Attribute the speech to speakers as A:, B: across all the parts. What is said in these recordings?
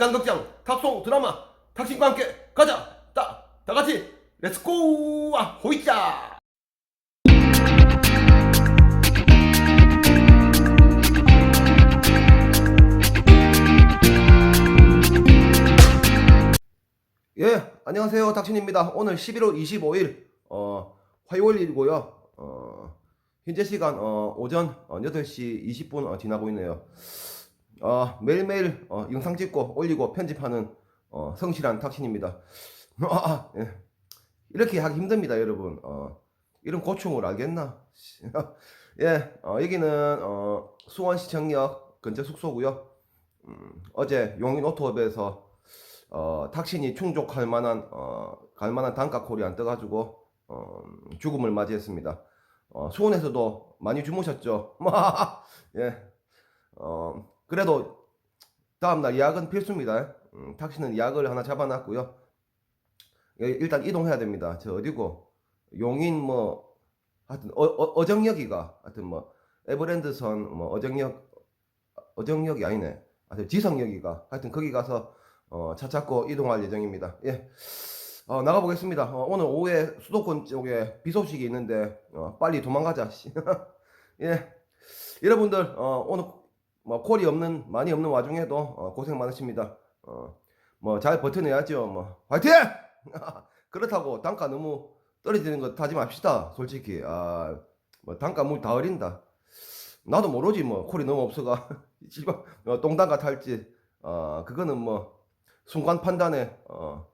A: 인간극장 탑송 드라마 탁신과 함께 가자! 다, 다 같이 렛츠고 아, 호이자 예 안녕하세요. 탁신입니다. 오늘 11월 25일 어 화요일이고요. 어 현재 시간 어 오전 어, 8시 20분 어, 지나고 있네요 어, 매일매일 어, 영상 찍고 올리고 편집하는 어, 성실한 탁신입니다. 아, 예. 이렇게 하기 힘듭니다, 여러분. 어, 이런 고충을 알겠나? 예, 어, 여기는 어, 수원시청역 근처 숙소고요. 음, 어제 용인 오토업에서 어, 탁신이 충족할 만한 어, 갈 만한 단가콜이 안 떠가지고 어, 죽음을 맞이했습니다. 어, 수원에서도 많이 주무셨죠? 예. 어, 그래도 다음날 예약은 필수입니다. 음, 탁시는 예약을 하나 잡아놨고요. 예, 일단 이동해야 됩니다. 저 어디고 용인 뭐 하여튼 어, 어, 정역이가 하여튼 뭐 에버랜드선 뭐 어정역 어정역이 아니네. 하여튼 지성역이가 하여튼 거기 가서 어, 차 찾고 이동할 예정입니다. 예. 어, 나가보겠습니다. 어, 오늘 오후에 수도권 쪽에 비 소식이 있는데 어, 빨리 도망가자. 씨. 예. 여러분들 어, 오늘 뭐 콜이 없는 많이 없는 와중에도 어, 고생 많으십니다. 어, 뭐 잘 버텨내야죠. 뭐 화이팅! 그렇다고 단가 너무 떨어지는 거 타지 맙시다. 솔직히 아, 뭐 단가 물다 어린다. 나도 모르지 뭐 콜이 너무 없어가 씨발 어, 똥단가 탈지 어, 그거는 뭐 순간 판단에 어,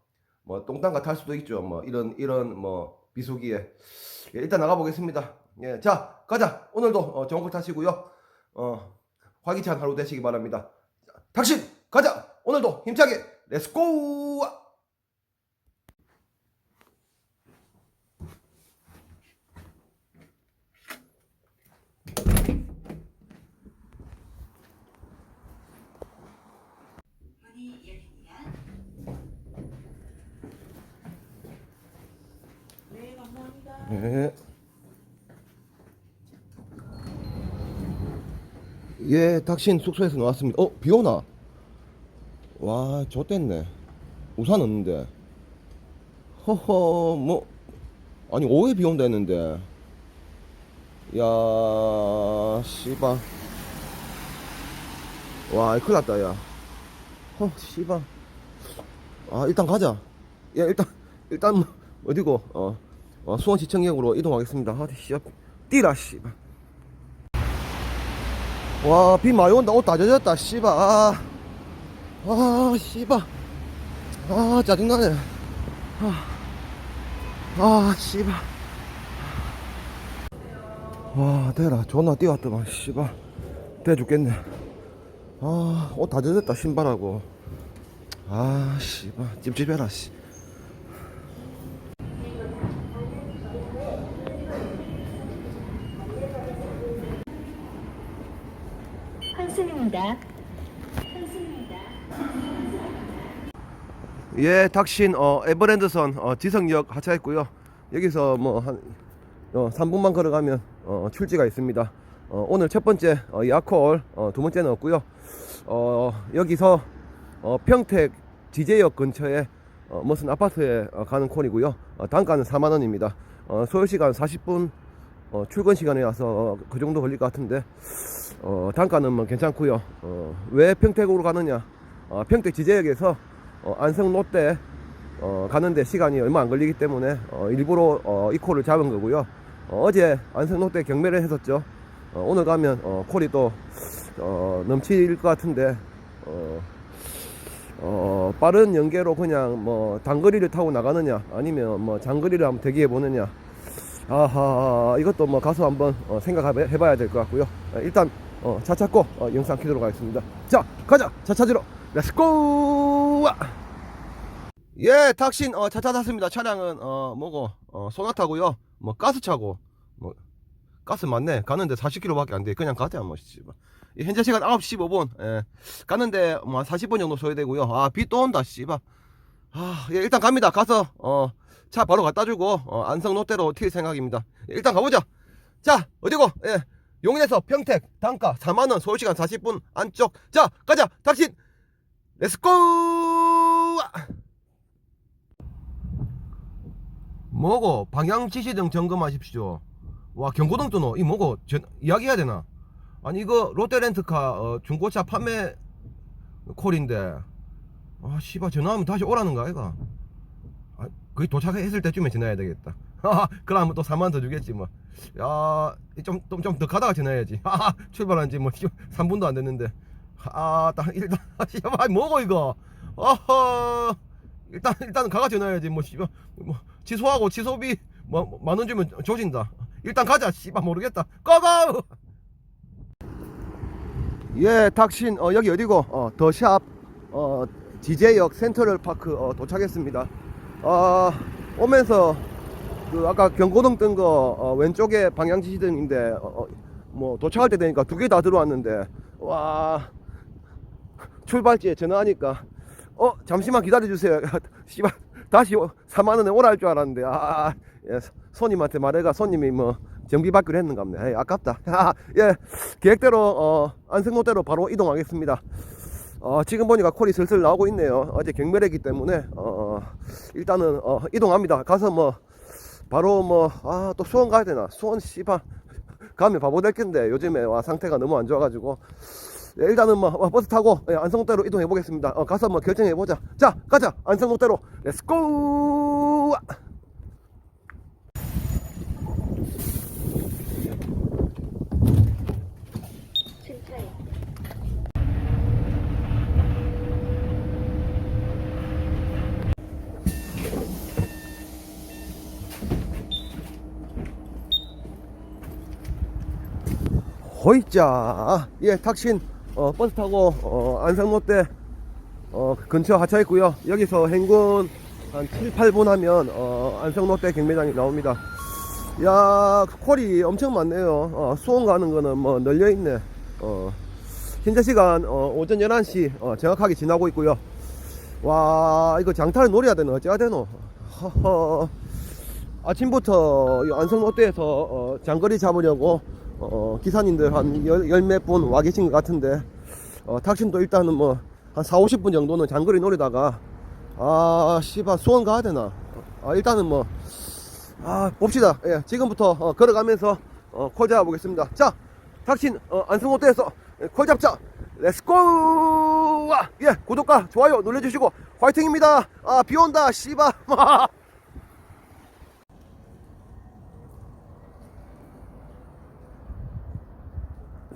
A: 뭐 똥단가 탈 수도 있죠. 뭐 이런 이런 뭐 비수기에 예, 일단 나가 보겠습니다. 예, 자 가자. 오늘도 어, 좋은 거 타시고요. 어, 활기찬 하루 되시기 바랍니다. 당신 가자. 오늘도 힘차게 렛츠고.
B: 네, 감사합니다.
A: 예. 예, 닥신 숙소에서 나왔습니다. 어, 비 오나? 와, 좋댔네. 우산 없는데. 허허, 뭐, 아니, 오후에 비 온다 했는데. 야, 씨발. 와, 큰일 났다, 야. 허, 씨발. 아, 일단 가자. 야, 일단, 일단, 뭐, 어디고, 어, 어 수원시청역으로 이동하겠습니다. 아, 씨발. 뛰라, 씨발. 와, 비 많이 온다. 옷 다 젖었다, 씨발. 아, 아, 씨발. 아, 짜증나네. 아, 아, 씨발. 와, 대라. 존나 뛰어왔더만, 씨발. 대 죽겠네. 아, 옷 다 젖었다, 신발하고. 아, 씨발. 찝찝해라, 씨.
C: 환승입니다.
A: 예, 닥신 어, 에버랜드선 어, 지성역 하차했고요. 여기서 뭐한 어, 3분만 걸어가면 어, 출지가 있습니다. 어, 오늘 첫 번째 어, 야콜, 어, 두 번째는 없고요. 어, 여기서 어, 평택 지제역 근처에 어, 무슨 아파트에 어, 가는 콜이고요. 어, 단가는 4만 원입니다. 어, 소요 시간 40분 어, 출근 시간에 와서 어, 그 정도 걸릴 것 같은데 어, 단가는 뭐 괜찮고요. 어, 왜 평택으로 가느냐? 어, 평택 지제역에서 어, 안성 롯데 어, 가는데 시간이 얼마 안 걸리기 때문에 어, 일부러 어, 이 콜을 잡은 거고요. 어, 제 안성 롯데 경매를 했었죠. 어, 오늘 가면 어, 콜이 또 어, 넘칠 것 같은데 어, 어, 빠른 연계로 그냥 뭐 단거리를 타고 나가느냐 아니면 뭐 장거리를 한번 대기해 보느냐. 아하 이것도 뭐 가서 한번 어, 생각해 봐야 될 것 같고요. 어, 일단 어, 차 찾고 어, 영상 키도록 하겠습니다. 자 가자! 차 찾으러 렛츠고 예 탁신 어, 차 찾았습니다 차량은 어 뭐고 어, 소나타고요 뭐 가스차고 뭐 가스 맞네 가는데 40km밖에 안 돼 그냥 가자 뭐 씨발 이 현재 시간 9시 15분 예. 가는데 뭐 40분 정도 소요되고요 아 비 또 온다 씨발 아, 예, 일단 갑니다. 가서 어, 차 바로 갖다 주고 어, 안성 롯데로 튈 생각입니다. 일단 가보자. 자, 어디고? 예. 용인에서 평택 단가 4만 원, 서울 시간 40분 안쪽. 자, 가자. 닥신 렛츠고! 뭐고 방향 지시 등 점검하십시오. 와 경고등 뜨노 이 뭐고 전, 이야기해야 되나? 아니 이거 롯데렌트카 어, 중고차 판매 콜인데 아 씨발 전화하면 다시 오라는가 아이가? 아, 거의 도착했을 때쯤에 전화해야 되겠다. 그러면 또 4만 더 주겠지 뭐. 야좀좀 좀 더 가다가 전화해야지. 출발한 지뭐 3분도 안 됐는데. 아, 딱 일단 씨발 뭐고 이거. 어허. 일단 일단 가가 전화해야지 뭐 씨발 뭐 취소하고 취소비 뭐 만 원 주면 조진다. 일단 가자 씨발 모르겠다. 고고. 예, 닥신 어, 여기 어디고? 어, 더샵 어, DJ역 센트럴 파크 어, 도착했습니다. 어, 오면서 그 아까 경고등 뜬거 어, 왼쪽에 방향 지시등인데 어, 어, 뭐 도착할 때 되니까 두 개 다 들어왔는데 와 출발지에 전화하니까 어 잠시만 기다려 주세요. 씨발 다시 4만 원에 오라 할 줄 알았는데 아 예, 손님한테 말해가 손님이 뭐 정비 받기로 했는갑네. 에이, 아깝다. 예 계획대로 어, 안성로대로 바로 이동하겠습니다. 어, 지금 보니까 콜이 슬슬 나오고 있네요. 어제 경매래기 때문에 어, 일단은 어, 이동합니다. 가서 뭐 바로 뭐 아 또 수원 가야 되나? 수원 씨발 가면 바보 될 텐데 요즘에 와 상태가 너무 안 좋아가지고 예, 일단은 뭐 어, 버스 타고 예, 안성로대로 이동해 보겠습니다. 어, 가서 뭐 결정해 보자. 자 가자 안성로대로 렛츠고. 호이자 예 탁신 어, 버스 타고 어, 안성롯대 어, 근처 하차했고요. 여기서 행군 한 7, 8분 하면 어, 안성롯대 경매장이 나옵니다. 야 콜이 엄청 많네요. 어, 수원 가는 거는 뭐 널려있네. 어, 현재 시간 어, 오전 11시 어, 정확하게 지나고 있고요. 와 이거 장타를 노려야 되나? 어찌해야 되노? 허허. 아침부터 이 안성롯대에서 어, 장거리 잡으려고 어, 기사님들 한 열 몇 분 와 계신 것 같은데 어, 탁신도 일단은 뭐 한 4, 50분 정도는 장거리 노리다가 아 씨발 수원 가야 되나? 아 일단은 뭐 아 봅시다. 예 지금부터 어, 걸어가면서 어, 콜 잡아보겠습니다. 자 탁신 어, 안성롯대에서 콜 잡자. 렛츠고 아, 예 구독과 좋아요 눌러주시고 화이팅입니다. 아 비온다 씨발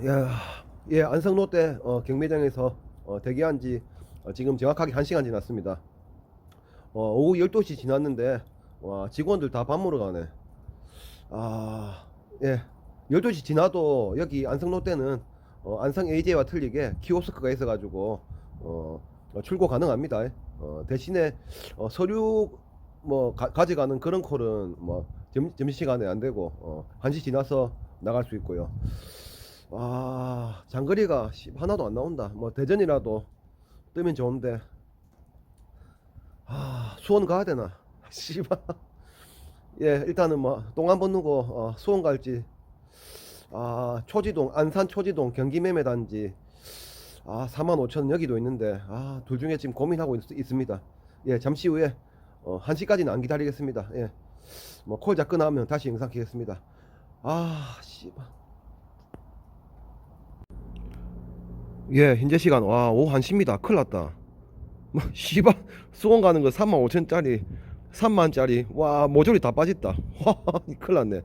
A: 야, 예, 안성 롯데 어, 경매장에서 어, 대기한 지 어, 지금 정확하게 1시간 지났습니다. 어, 오후 12시 지났는데 와, 직원들 다 밥 먹으러 가네. 아, 예. 12시 지나도 여기 안성 롯데는 어, 안성 AJ와 틀리게 키오스크가 있어 가지고 어, 어, 출고 가능합니다. 어, 대신에 어, 서류 뭐 가, 져가는 그런 콜은 뭐 점, 점심시간에 안 되고 어, 1시 지나서 나갈 수 있고요. 와 장거리가 씨, 하나도 안 나온다. 뭐 대전이라도 뜨면 좋은데. 아 수원 가야 되나? 씨발. 예 일단은 뭐똥한번 누고 어, 수원 갈지 아 초지동 안산 초지동 경기 매매 단지 아 45,000 여기도 있는데 아 둘 중에 지금 고민하고 있, 습니다예 잠시 후에 어, 1시까지는 안 기다리겠습니다. 예뭐콜 잡고 나면 다시 영상 키겠습니다. 아 씨발 예, 현재 시간 와 오후 1시입니다. 큰일 났다. 뭐 씨발 수원 가는 거 3만 5천짜리 3만짜리 와 모조리 다 빠졌다. 와 큰일 났네.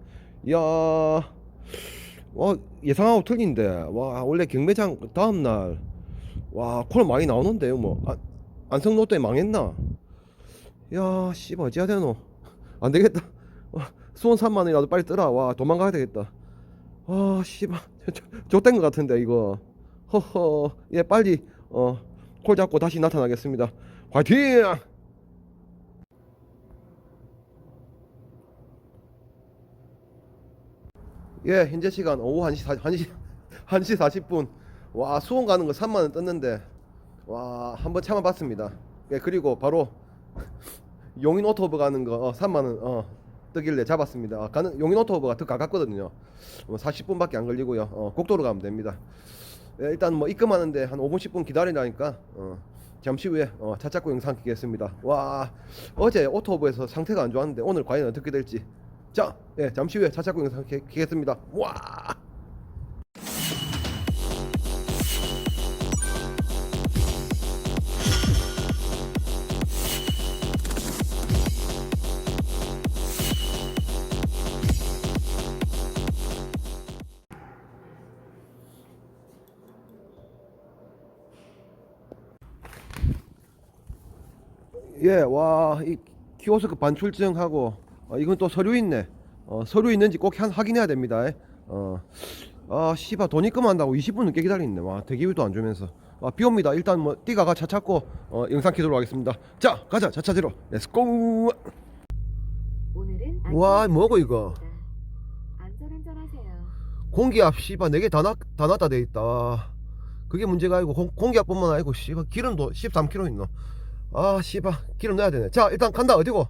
A: 이야 와 예상하고 틀린데 와 원래 경매장 다음날 와콜 많이 나오는데요 뭐 아, 안성 롯데 망했나? 야 씨발 어찌해야 되노? 안 되겠다. 와, 수원 3만 원이라도 빨리 뜨라. 와 도망가야 되겠다. 아 씨발 것 같은데 이거. 허허 예 빨리 어 콜 잡고 다시 나타나겠습니다. 화이팅! 예 현재 시간 오후 1시 40, 1시 1시 40분. 와 수원 가는 거 3만원 떴는데 와 한번 참아봤습니다. 예 그리고 바로 용인 오토브 가는 거 어, 3만원 어 뜨길래 잡았습니다. 아, 가는 용인 오토브가 더 가깝거든요. 뭐 40분밖에 안 걸리고요. 어, 국도로 가면 됩니다. 예, 일단 뭐 입금하는데 한 5분 10분 기다리라니까 어, 잠시 후에 어, 차 찾고 영상 키겠습니다. 와 어제 오토부에서 상태가 안 좋았는데 오늘 과연 어떻게 될지 자 예, 잠시 후에 차 찾고 영상 키, 키겠습니다. 와. 예, 와, 이 키오스크 반출증하고 어, 이건 또 서류 있네. 어, 서류 있는지 꼭 한- 확인해야 됩니다. 어, 아, 씨발 돈 입금한다고 20분 늦게 기다리네. 와, 대기비도 안 주면서. 아, 비 옵니다. 일단 뭐 띠가가 차 찾고 어, 영상 키도록 하겠습니다. 자, 가자. 차 찾으러. 렛츠고. 와, 뭐고 이거? 공기압 씨발 네 개 다 났, 다 났다 돼 있다. 그게 문제가 아니고 공, 공기압뿐만 아니고 씨발 기름도 13kg 있노. 아 씨발 기름 넣어야 되네. 자 일단 간다 어디고?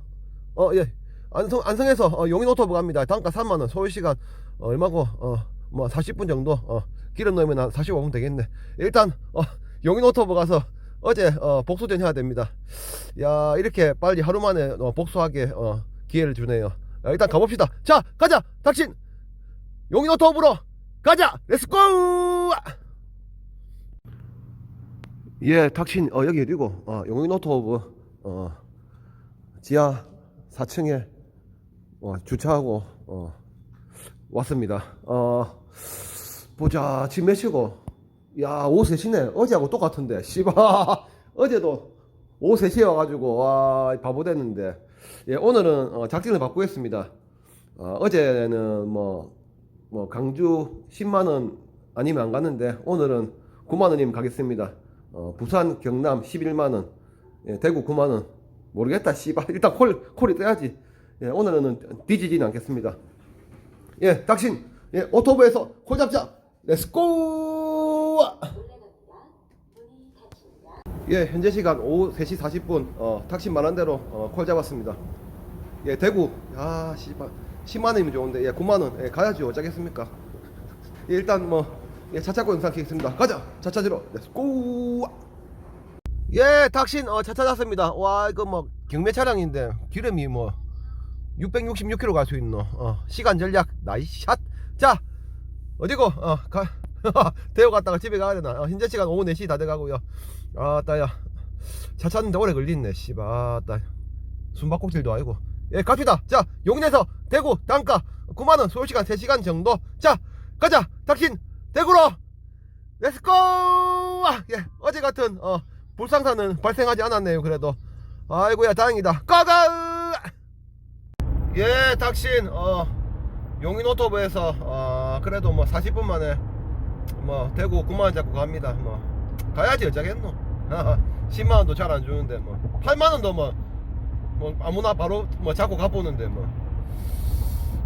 A: 어 예. 안성 안성에서 어, 용인 오토부 갑니다. 단가 3만 원. 서울 시간 어, 얼마고? 어뭐 40분 정도. 어 기름 넣으면 한 45분 되겠네. 일단 어 용인 오토부 가서 어제 어, 복수전 해야 됩니다. 야 이렇게 빨리 하루 만에 어, 복수하게 어, 기회를 주네요. 야, 일단 가봅시다. 자 가자. 당신 용인 오토부로 가자. 렛츠고. 예, 탁신 어 여기 어디고? 어 용인 오토부 어 지하 4층에 어, 주차하고 어 왔습니다. 어 보자 지금 몇 시고? 야 오후 3시네. 어제하고 똑같은데. 씨발 어제도 오후 3시에 와가지고 와 바보 됐는데. 예 오늘은 어, 작전을 바꾸겠습니다. 어, 어제는 뭐 뭐 강주 10만 원 아니면 안 갔는데 오늘은 9만 원이면 가겠습니다. 어, 부산 경남 11만 원, 예, 대구 9만 원. 모르겠다. 씨발 일단 콜 콜이 떠야지. 예, 오늘은 뒤지지는 않겠습니다. 예, 당신 예, 오토부에서 콜 잡자. 렛츠고! 예, 현재 시간 오후 3시 40분 어, 탁신 만원대로 어, 콜 잡았습니다. 예, 대구. 아, 씨발. 10만 원이면 좋은데. 예, 9만 원. 예, 가야죠. 어쩌겠습니까? 예, 일단 뭐 예, 차 찾고 영상 키겠습니다. 가자. 차 찾으러. 렛츠고! 예, 탁신 어, 차 찾았습니다. 와, 이거 뭐 경매 차량인데 기름이 뭐 666km 갈 수 있노. 어, 시간 전략 나이샷. 자, 어디고? 어, 가. 대구 갔다가 집에 가야 되나? 어, 현재 시간 오후 4시 다 돼가고요. 아, 따야. 차 찾는데 오래 걸리네. 씨발, 아, 따. 숨바꼭질도 아니고. 예, 갑시다. 자, 용인에서 대구 단가 9만 원, 소요시간 3시간 정도. 자, 가자. 탁신 대구로. 렛츠고! 아, 예, 어제 같은 어, 불상사는 발생하지 않았네요. 그래도. 아이고야, 다행이다. 가가! 예, 탁신 어, 용인 오토부에서 어, 그래도 뭐 40분 만에 뭐 대구 9만 원 잡고 갑니다. 뭐 가야지 어쩌겠노. 10만 원도 잘 안 주는데 뭐 8만 원도 뭐 뭐 아무나 바로 뭐 잡고 가보는데 뭐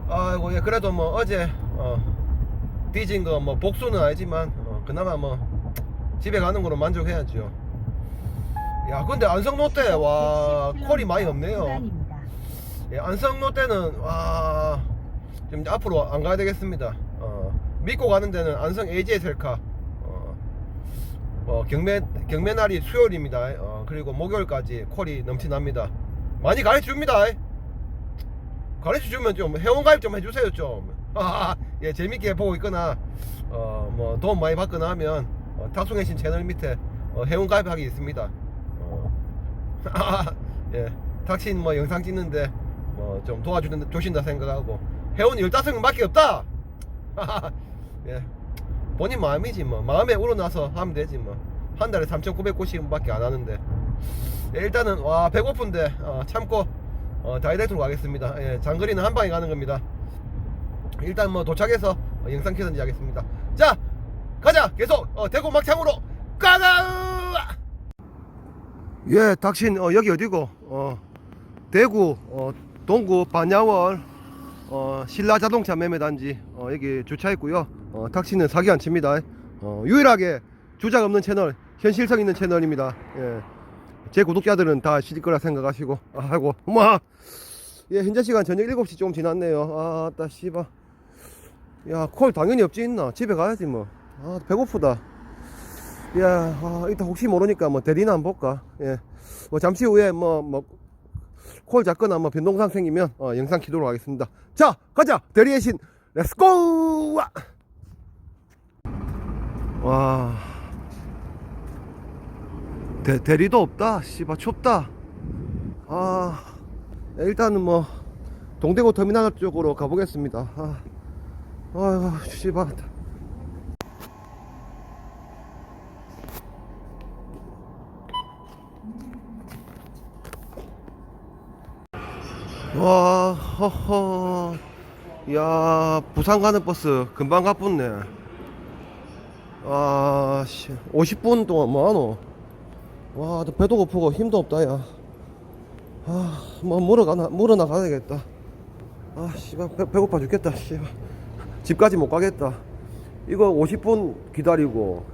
A: 아이고 예 그래도 뭐 어제 어 뒤진 거 뭐 복수는 아니지만 어, 그나마 뭐 집에 가는 거로 만족해야죠. 야 근데 안성 롯데 와 콜이 많이 없네요. 예, 안성 롯데는 와 지금 앞으로 안 가야 되겠습니다. 어 믿고 가는 데는 안성 AJ 셀카. 어, 어, 경매 경매 날이 수요일입니다. 어, 그리고 목요일까지 콜이 넘치납니다. 많이 가르쳐 줍니다. 가르쳐 주면 좀 회원 가입 좀 해주세요 좀. 아, 예 재밌게 보고 있거나 어 뭐 도움 많이 받거나 하면 어, 탁송의 신 채널 밑에 어, 회원 가입하기 있습니다. 어, 예 탁신 뭐 영상 찍는데 뭐 좀 도와주는 주신다 생각하고 회원 15명밖에 없다. 예 본인 마음이지 뭐 마음에 우러나서 하면 되지 뭐 한 달에 3,990원밖에 안 하는데 예, 일단은 와 배고픈데 어, 참고 어, 다이렉트로 가겠습니다. 예, 장거리는 한 방에 가는 겁니다. 일단 뭐 도착해서 어, 영상 켜든지 하겠습니다. 자 가자 계속 어, 대구 막창으로 가자. 예, 닥신 어, 여기 어디고? 어, 대구 어, 동구 반야월 어, 신라 자동차 매매단지 어, 여기 주차했고요. 어, 닥신은 사기 안 칩니다. 어, 유일하게 주작 없는 채널, 현실성 있는 채널입니다. 예. 제 구독자들은 다 아실 거라 생각하시고 아이고 엄마 예 현재 시간 저녁 7시 좀 지났네요 아따 씨발 야 콜 당연히 없지 있나 집에 가야지 뭐 아 배고프다 야, 아, 일단 혹시 모르니까 뭐 대리나 한번 볼까? 예. 뭐 잠시 후에 뭐, 뭐, 콜 잡거나 뭐 변동상 생기면 어, 영상 키도록 하겠습니다. 자, 가자! 대리의 신, 렛츠고! 와! 와. 대, 대리도 없다. 씨발, 춥다. 아, 일단은 뭐, 동대구 터미널 쪽으로 가보겠습니다. 아, 아이고, 씨발. 와, 허허. 야, 부산 가는 버스 금방 가뿐네. 아, 씨. 50분 동안 뭐하노? 와, 나 배도 고프고 힘도 없다, 야. 아, 뭐, 물어가나, 물어나 가야겠다. 아, 씨발, 배, 배고파 죽겠다, 씨발. 집까지 못 가겠다. 이거 50분 기다리고,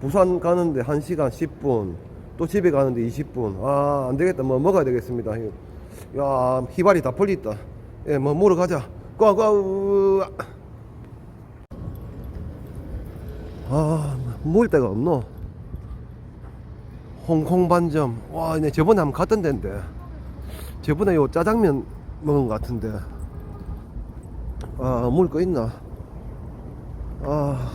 A: 부산 가는데 1시간 10분, 또 집에 가는데 20분. 아, 안 되겠다. 뭐, 먹어야 되겠습니다. 야, 희발이 다 풀렸다. 예, 뭐, 물어 가자. 고고! 아, 먹을 데가 없노? 홍콩 반점. 와, 내 저번에 한번 갔던 데인데. 저번에 요 짜장면 먹은 것 같은데. 아, 먹을 거 있나? 아.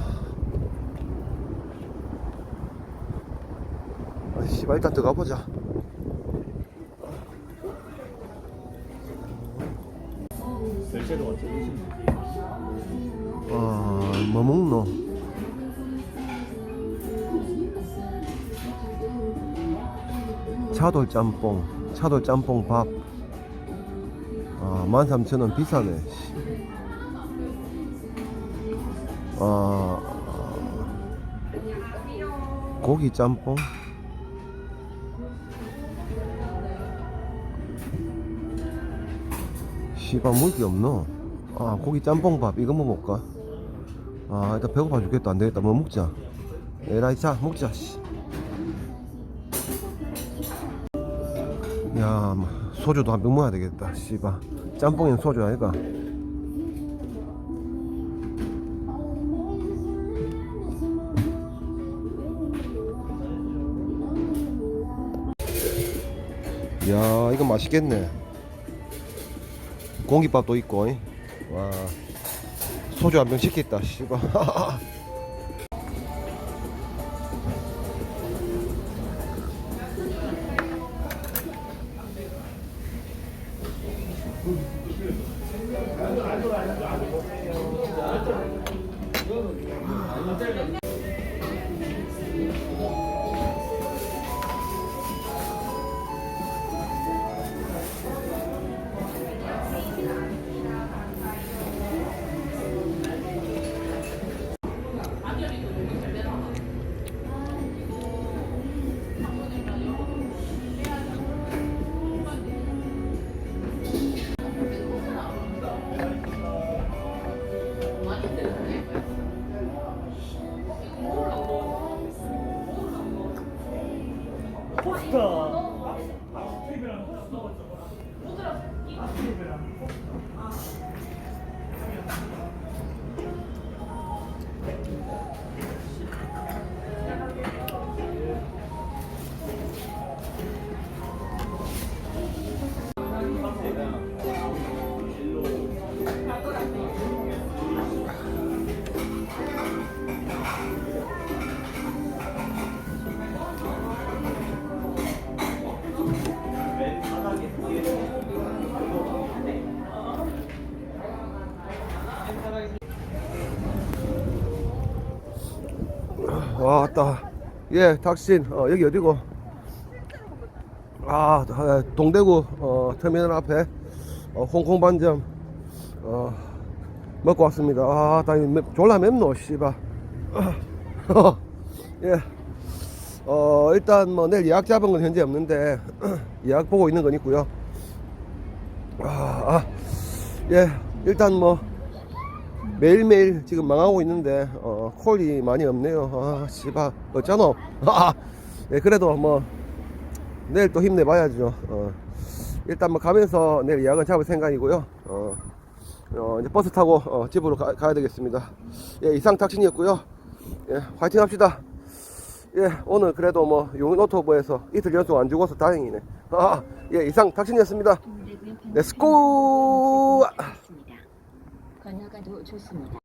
A: 아, 씨발, 일단 들어가 보자. 아, 뭐 먹노? 차돌 짬뽕, 차돌 짬뽕 밥. 아, 13,000원 비싸네. 씨. 아, 고기 짬뽕. 씨발 물기 없노? 아 고기 짬뽕밥 이거 뭐 먹을까? 아 일단 배고파 죽겠다 안되겠다 뭐 먹자 에라이 자 먹자 씨. 야 뭐, 소주도 한 병 먹어야 되겠다 씨발 짬뽕엔 소주 아이가 야 이거 맛있겠네. 공깃밥도 있고 이. 와. 소주 한 병 시켰다 씨발 포스터 와, 왔다. 예, 탁신. 어, 여기 어디고? 아, 아, 동대구 어, 터미널 앞에 어, 홍콩 반점 어, 먹고 왔습니다. 아, 나 맵, 졸라 맵노, 씨발. 예. 어, 일단 뭐 내일 예약 잡은 건 현재 없는데 예약 보고 있는 건 있고요. 아, 아, 예. 일단 뭐 매일매일 지금 망하고 있는데 어, 콜이 많이 없네요. 아, 씨발 어쩌노? 아, 예, 그래도 뭐 내일 또 힘내봐야죠. 어, 일단 뭐 가면서 내일 예약은 잡을 생각이고요. 어, 어, 이제 버스 타고 어, 집으로 가, 야 되겠습니다. 예, 이상 탁신이었고요. 예, 화이팅 합시다. 예, 오늘 그래도 뭐 용인오토부에서 이틀 연속 안 죽어서 다행이네. 아, 예, 이상 탁신이었습니다. Let's go!
B: 건너가도 좋습니다.